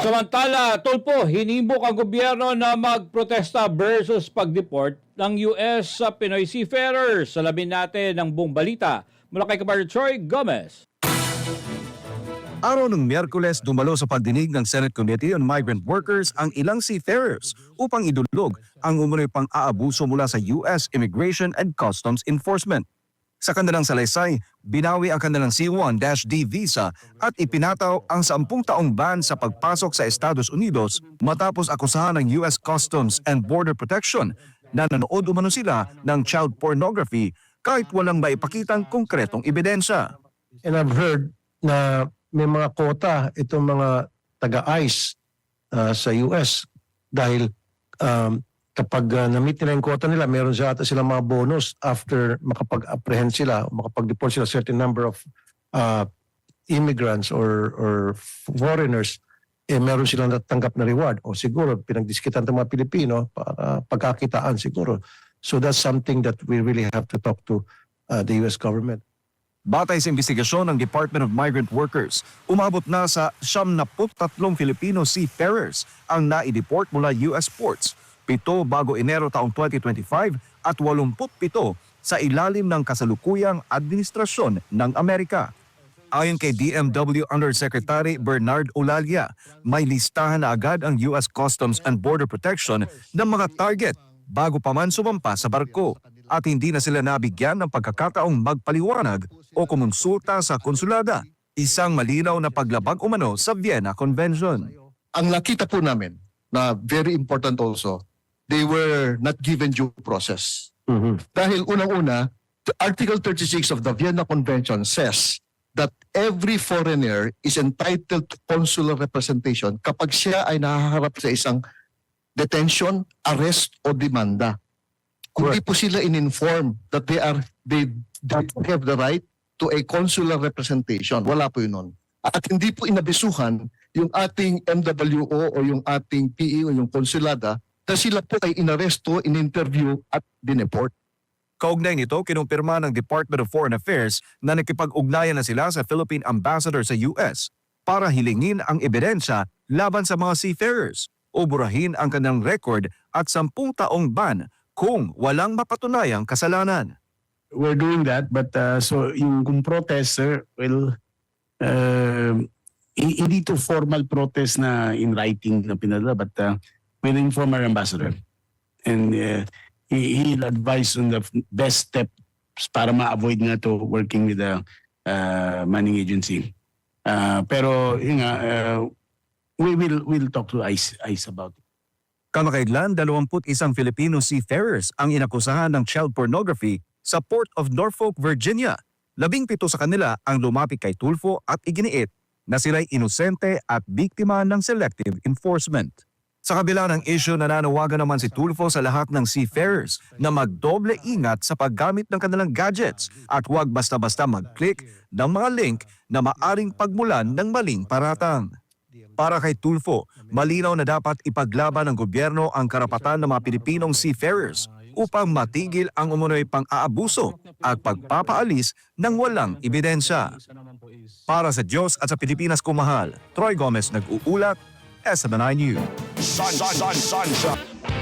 Samantala, tulpo, hinimok ang gobyerno na magprotesta versus pag-deport ng US sa Pinoy seafarers. Salamin natin ang buong balita mula kay Kabar Troy Gomez. Araw ng Miyerkules, dumalo sa pagdinig ng Senate Committee on Migrant Workers ang ilang seafarers upang idulog ang umunoy pang aabuso mula sa U.S. Immigration and Customs Enforcement. Sa kanilang salaysay, binawi ang kanilang C1-D visa at ipinataw ang 10 taong ban sa pagpasok sa Estados Unidos matapos akusahan ng U.S. Customs and Border Protection na nanood umano sila ng child pornography kahit walang maipakitang konkretong ebidensya. And I've heard na may mga quota itong mga taga-ICE uh, sa US dahil um, kapag uh, na-meet nila yung quota nila, meron siya ata silang mga bonus after makapag-apprehend sila, makapag-deport sila certain number of uh, immigrants or or foreigners, eh meron silang natanggap na reward. O siguro, pinagdiskitan ng mga Pilipino para pagkakitaan siguro. So that's something that we really have to talk to uh, the US government. Batay sa investigasyon ng Department of Migrant Workers, umabot na sa 73 Filipino seafarers ang naideport mula US ports, pito bago Enero taong 2025 at 87 sa ilalim ng kasalukuyang administrasyon ng Amerika. Ayon kay DMW Undersecretary Bernard Olalia, may listahan na agad ang US Customs and Border Protection ng mga target bago pa man sumampa sa barko at hindi na sila nabigyan ng pagkakataong magpaliwanag o kumonsulta sa konsulada. Isang malinaw na paglabag umano sa Vienna Convention. ang nakita po namin na very important also, they were not given due process. Dahil unang-una, Article 36 of the Vienna Convention says that every foreigner is entitled to consular representation kapag siya ay nahaharap sa isang detention, arrest o demanda. Kung di po sila in-inform that they are they don't have the right to a consular representation, wala po yun nun. At hindi po inabisuhan yung ating MWO o yung ating PE o yung konsulada na sila po ay inaresto, in-interview at dineport. Kaugnay nito, kinumpirma ng Department of Foreign Affairs na nakipag-ugnayan na sila sa Philippine Ambassador sa US para hilingin ang ebidensya laban sa mga seafarers o burahin ang kanilang record at 10 taong ban kung walang mapatunayang kasalanan. we're doing that but uh, so yung kung protest sir well uh, hi- hindi to formal protest na in writing na pinadala but uh, we'll inform our ambassador and uh, he, he'll advise on the best steps para ma-avoid nga to working with the uh, manning agency uh, pero yun nga uh, we will we'll talk to ICE, ICE about it. Kamakailan, 21 Filipino seafarers ang inakusahan ng child pornography sa Port of Norfolk, Virginia. Labing pito sa kanila ang lumapit kay Tulfo at iginiit na sila'y inosente at biktima ng selective enforcement. Sa kabila ng issue, nananawagan naman si Tulfo sa lahat ng seafarers na magdoble ingat sa paggamit ng kanilang gadgets at huwag basta-basta mag-click ng mga link na maaring pagmulan ng maling paratang. Para kay Tulfo, malinaw na dapat ipaglaban ng gobyerno ang karapatan ng mga Pilipinong seafarers upang matigil ang umunoy pang-aabuso at pagpapaalis ng walang ebidensya. Para sa Diyos at sa Pilipinas kumahal, Troy Gomez nag-uulat, SMNI News. Sun, sun, sun.